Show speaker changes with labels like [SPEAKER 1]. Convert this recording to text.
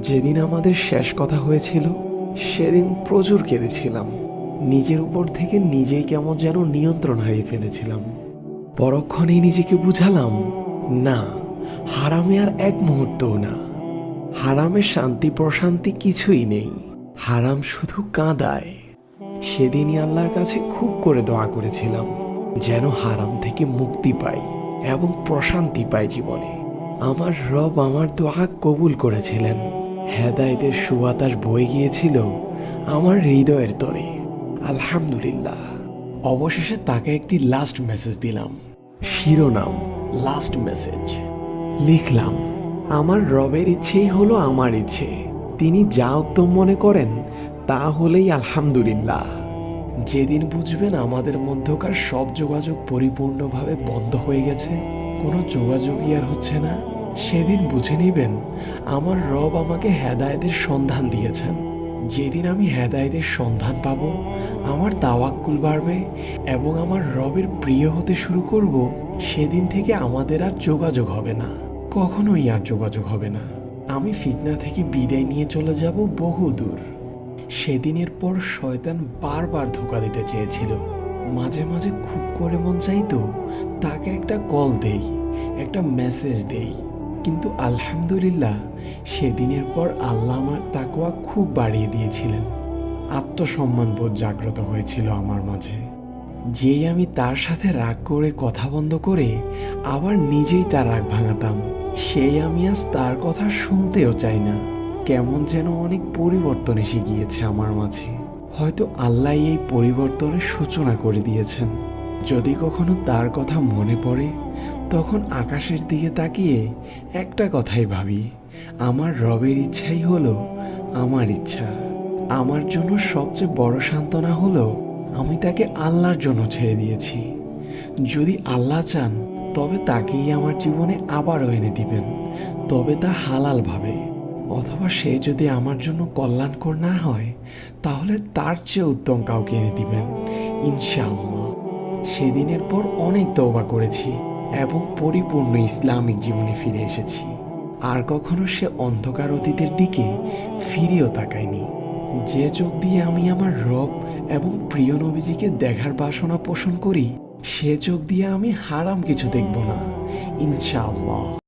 [SPEAKER 1] যেদিন আমাদের শেষ কথা হয়েছিল, সেদিন প্রচুর কেঁদেছিলাম। নিজের উপর থেকে নিজেই কেমন যেন নিয়ন্ত্রণ হারিয়ে ফেলেছিলাম। পরক্ষণেই নিজেকে বুঝালাম, না, হারামে আর এক মুহূর্তও না। হারামে শান্তি প্রশান্তি কিছুই নেই। হারাম শুধু কাঁদায়। সেদিনই আল্লাহর কাছে খুব করে দোয়া করেছিলাম, যেন হারাম থেকে মুক্তি পাই এবং প্রশান্তি পাই জীবনে। আমার রব আমার দোয়া কবুল করেছিলেন। হেদায়েতের সুবাতাস বয়ে গিয়েছিল আমার হৃদয়ের তরে। আলহামদুলিল্লাহ। অবশেষে তাকে একটি লাস্ট মেসেজ দিলাম। শিরোনাম লাস্ট মেসেজ লিখলাম, আমার রবের ইচ্ছেই হলো আমার ইচ্ছে। তিনি যা উত্তম মনে করেন, তা হলেই আলহামদুলিল্লাহ। যেদিন বুঝবেন আমাদের মধ্যকার সব যোগাযোগ পরিপূর্ণভাবে বন্ধ হয়ে গেছে, কোনো যোগাযোগই আর হচ্ছে না। সেদিন বুঝে নেবেন, আমার রব আমাকে হেদায়েতের সন্ধান দিয়েছেন। যেদিন আমি হেদায়েতের সন্ধান পাব, আমার তাওয়াক্কুল বাড়বে এবং আমার রবের প্রিয় হতে শুরু করব, সেদিন থেকে আমাদের আর যোগাযোগ হবে না। কখনোই আর যোগাযোগ হবে না। আমি ফিতনা থেকে বিদায় নিয়ে চলে যাব বহু দূর। সেদিনের পর শয়তান বারবার ধোকা দিতে চেয়েছিল। মাঝে মাঝে খুব করে মন চাইতো, তাকে একটা কল দেই, একটা মেসেজ দেই। কিন্তু আলহামদুলিল্লাহ, সেদিনের পর আল্লাহ আমার তাকওয়া খুব বাড়িয়ে দিয়েছিলেন। আত্মসম্মান বোধ জাগ্রত হয়েছিল আমার মাঝে। যেই আমি তার সাথে রাগ করে কথা বন্ধ করে আবার নিজেই তার রাগ ভাঙাতাম, সেই আমি আজ তার কথা শুনতেও চাই না। কেমন যেন অনেক পরিবর্তন এসে গিয়েছে আমার মাঝে। হয়তো আল্লাহ এই পরিবর্তনের সূচনা করে দিয়েছেন। যদি কখনো তার কথা মনে পড়ে, তখন আকাশের দিকে তাকিয়ে একটা কথাই ভাবি। আমার রবের ইচ্ছাই হলো আমার ইচ্ছা। আমার জন্য সবচেয়ে বড় সান্ত্বনা হলো আমি তাকে আল্লাহর জন্য ছেড়ে দিয়েছি। যদি আল্লাহ চান, তবে তাকেই আমার জীবনে আবারও এনে দিবেন। তবে তা হালালভাবে অথবা সে যদি আমার জন্য কল্যাণকর না হয়, তাহলে তার চেয়ে উত্তম কাউকে এনে দিবেন। ইনশাআল্লাহ। সেদিনের পর অনেক তওবা করেছি এবং পরিপূর্ণ ইসলামিক জীবনে ফিরে এসেছি। আর কখনো সে অন্ধকার অতীতের দিকে ফিরেও তাকায়নি। যে চোখ দিয়ে আমি আমার রব এবং প্রিয় নবীজিকে দেখার বাসনা পোষণ করি, সে চোখ দিয়ে আমি হারাম কিছু দেখব না। ইনশাআল্লাহ।